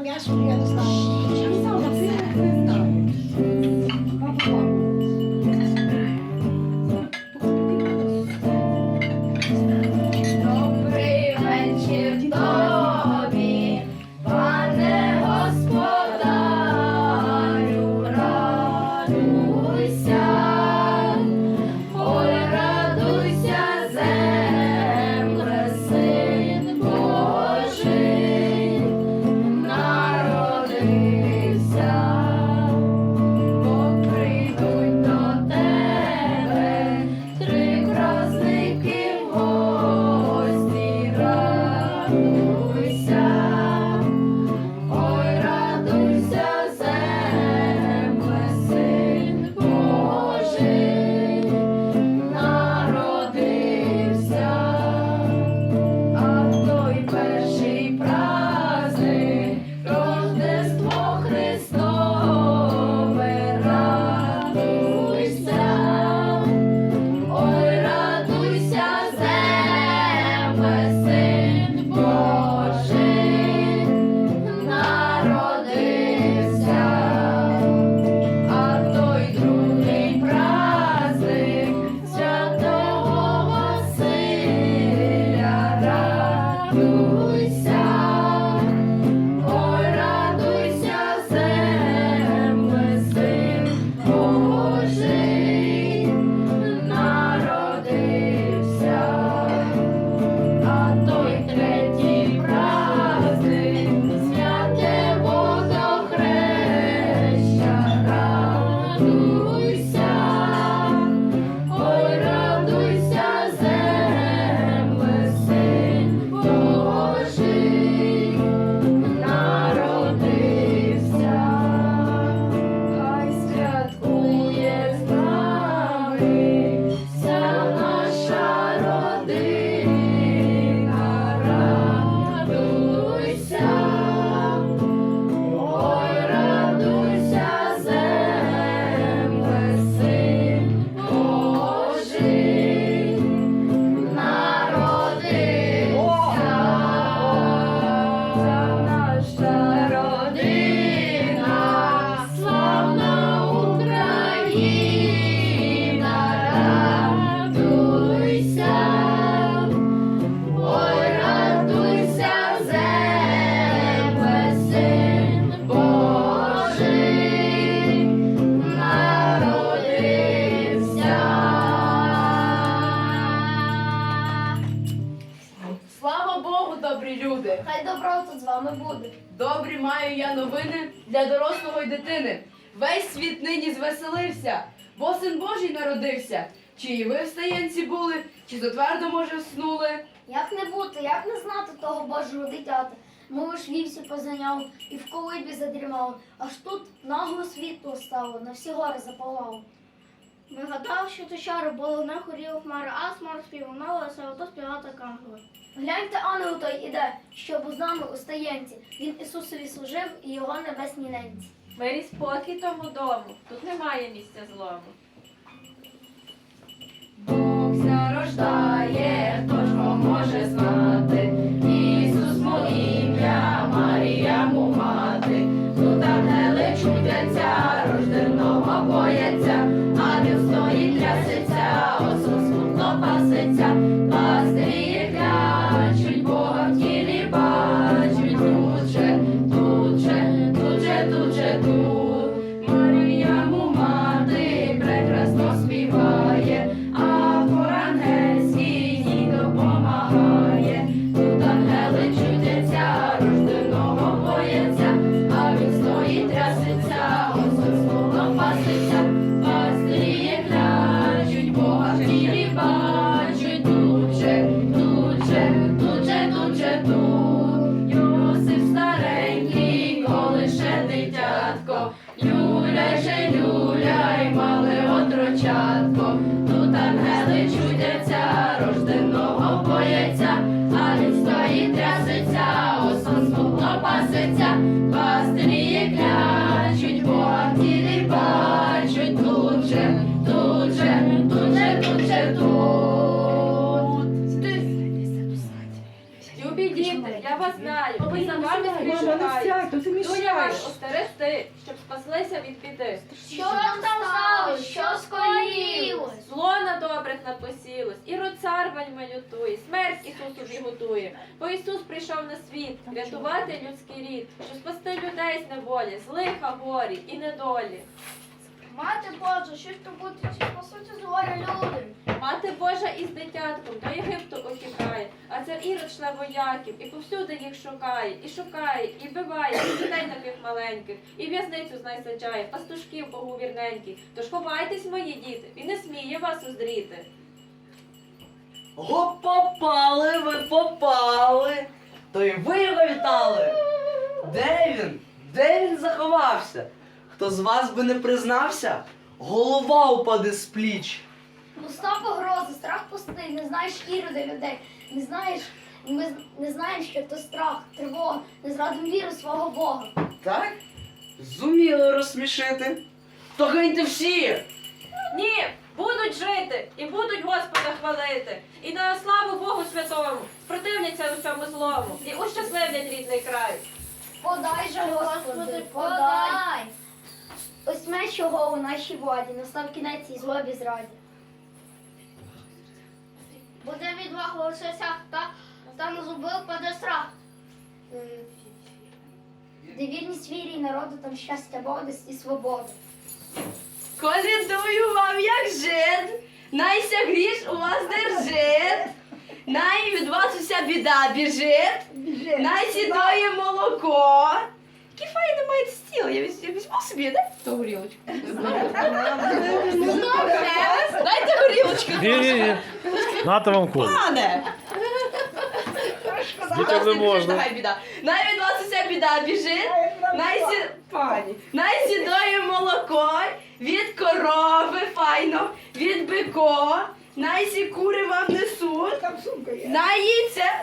м'ясо, я не знаю. Добрий Богу, добрі люди! Хай добро тут з вами буде. Добрі маю я новини для дорослого й дитини. Весь світ нині звеселився, бо син Божий народився. Чи і ви в стаєнці були, чи затвердо, може, вснули? Як не бути, як не знати того Божого дитяти? Мовиш вівсі позаняв і в колибі задрімав, аж тут нагло світло стало, на всі гори запалало. Вигадав, що було на хорів хмари, а смарт співав мелося, ото співати кангли. Гляньте, ангел той іде, що був з нами у стаєнці. Він Ісусові служив і його небесній ненці. Мирі спокій тому дому, тут немає місця злому. Бог зарождає, хто ж може знати? Остерегти, щоб спаслися від біди. Що там сталося? Що скоїлось? Зло на добрих напосілось, і роцар вельми лютує, смерть Ісусу готує. Бо Ісус прийшов на світ, рятувати людський рід, щоб спасти людей з неволі, з лиха горі і недолі. Мати Божа, що ж то буде, чи спасуться з горя люди? Мати Божа із дитятком до Єгипту утікає, а цар Ірод шле вояків, і повсюди їх шукає, і шукає, і вбиває, і дітей таких маленьких, і в'язницю знай саджає, пастушків Богу вірненьких. Тож ховайтесь, мої діти, він не сміє вас уздріти. О, попали ви, попали. То й ви його вітали. Де він? Де він заховався? Хто з вас би не признався, голова упаде з пліч. Пуста погроза, страх пустий, не знаєш іроди людей, не знаєш, ми не знаємо, що то страх, тривога, не зрадимо віру свого Бога. Так? Зуміли розсмішити. То гиньте всі! Ні, будуть жити і будуть Господа хвалити, і на славу Богу святому спротивляться усьому злому, і ущасливлять рідний край. Подай же, Господи, подай. Ось меч його у нашій владі, настав кінець цій злобі зраді. Буде відвага у серцях, та, та на зуби впаде страх. Де вірність вірі і народу, там щастя, бодость і свобода. Колядую вам, як жид, найся гріш у вас держит, най від вас уся біда біжить, най сідає молоко. Який файний маєте стіл, я візь- я візьму собі, дайте ту горілочку. Дайте горілочку. Ні, ні, ні. Нате вам коло. Пане! Дітям не можна. Давай, біда. Най від вас уся біда біжить, най сі... Пані. Най сідає молоко від корови файно, від бико, най сі кури вам несуть, Там сумка є. на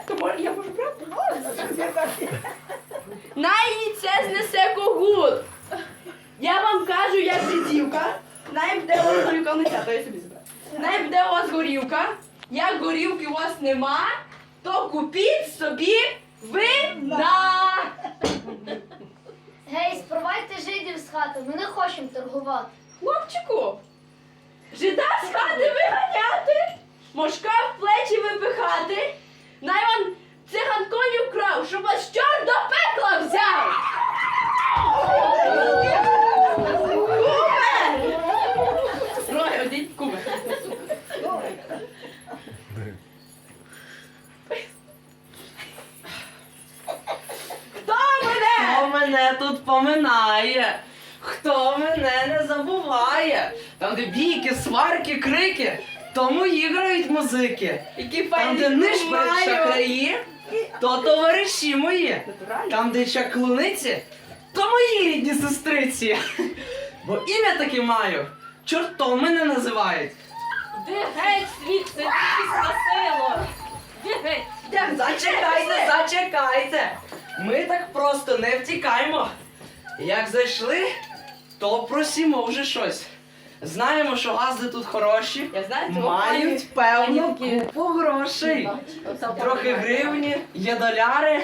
то може, я можу брати? На яйце знесе когут. Я вам кажу, як жидівка, най буде у вас горілка, не ця, то я собі забрала. Най буде у вас горілка, як горілки у вас нема, то купіть собі вина. Гей, спровадьте жидів з хати, ми не хочемо торгувати. Хлопчику, жида з хати виганяти, мошка в плечі випихати, най вам циган коню вкрав, щоб вас чорт до поминає? Хто мене не забуває? Там, де бійки, сварки, крики, тому і грають музики. Які Там, де кумаю. шахраї, то товариші мої. Там, де чаклуниці, то мої рідні сестриці. Бо ім'я таке маю. Чортом мене називають. Де геть світ це насило? Де геть? Зачекайте, зачекайте. Ми так просто не втікаємо. Як зайшли, то просімо вже щось. Знаємо, що газди тут хороші, Я знаю, цього мають певну пані- купу грошей. Трохи гривні, є доляри,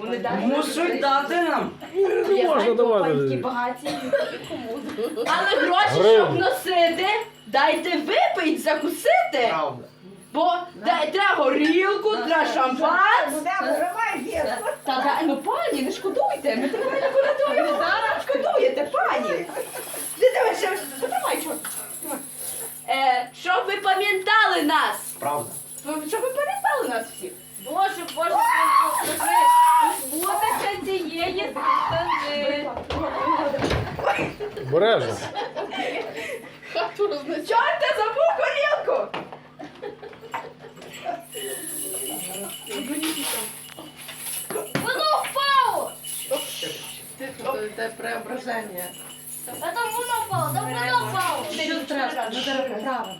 Вони дали. мусуть дати нам. Я Можна знаю, давати. пані багаті. Але гроші, Гривні. щоб носити, дайте випить, закусити. Правда. Бо дай треба горілку, треба шампан. Ну да, виривай є. Та да, ну пані, не шкодуйте, ми тримаємо колядуємо. Зараз шкодуєте, пані. Ти тебе ще потримай, чорт. Е, щоб ви пам'ятали нас. Правда. Щоб ви пам'ятали нас всіх. Боже, Боже, скажи, позбутися цієї сатани. Бережно. Чорт, я забув Це преображение. Да там напал, да потому напал. Що треба? Ну, треба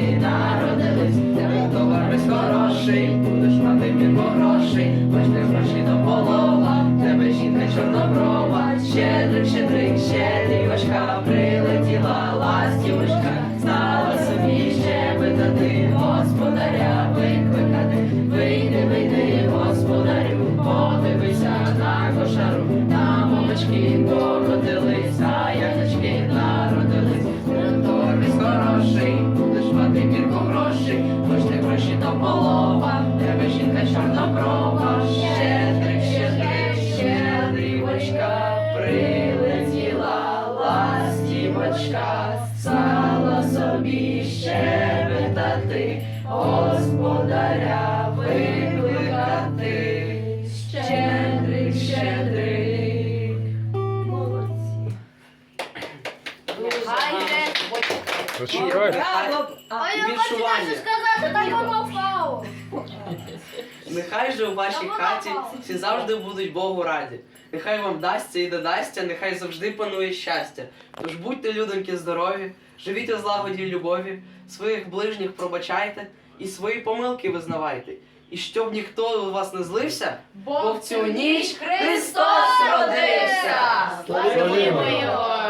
народились. Тебе товариш хороший, будеш мати мірко грошей, Возьми гроші до полова, тебе жінка чорноброва, щедрик, щедрик, щедрівочка, прилетіла ластівочка, стала собі щебетати, господаря викликати. Вийди, вийди, господарю, подивися на кошару, там овечки щебетати, господаря викликати. Щедрик, щедрик. Молодці. Зачекай. А я хочу Віршування. дещо сказати, Нехай же у вашій хаті всі завжди будуть Богу раді. Нехай вам дасться і додасться, нехай завжди панує щастя. Тож будьте, людоньки, здорові, живіть у злагоді й любові, своїх ближніх пробачайте і свої помилки визнавайте. І щоб ніхто у вас не злився, бо в цю ніч Христос родився! Славімо Молодці!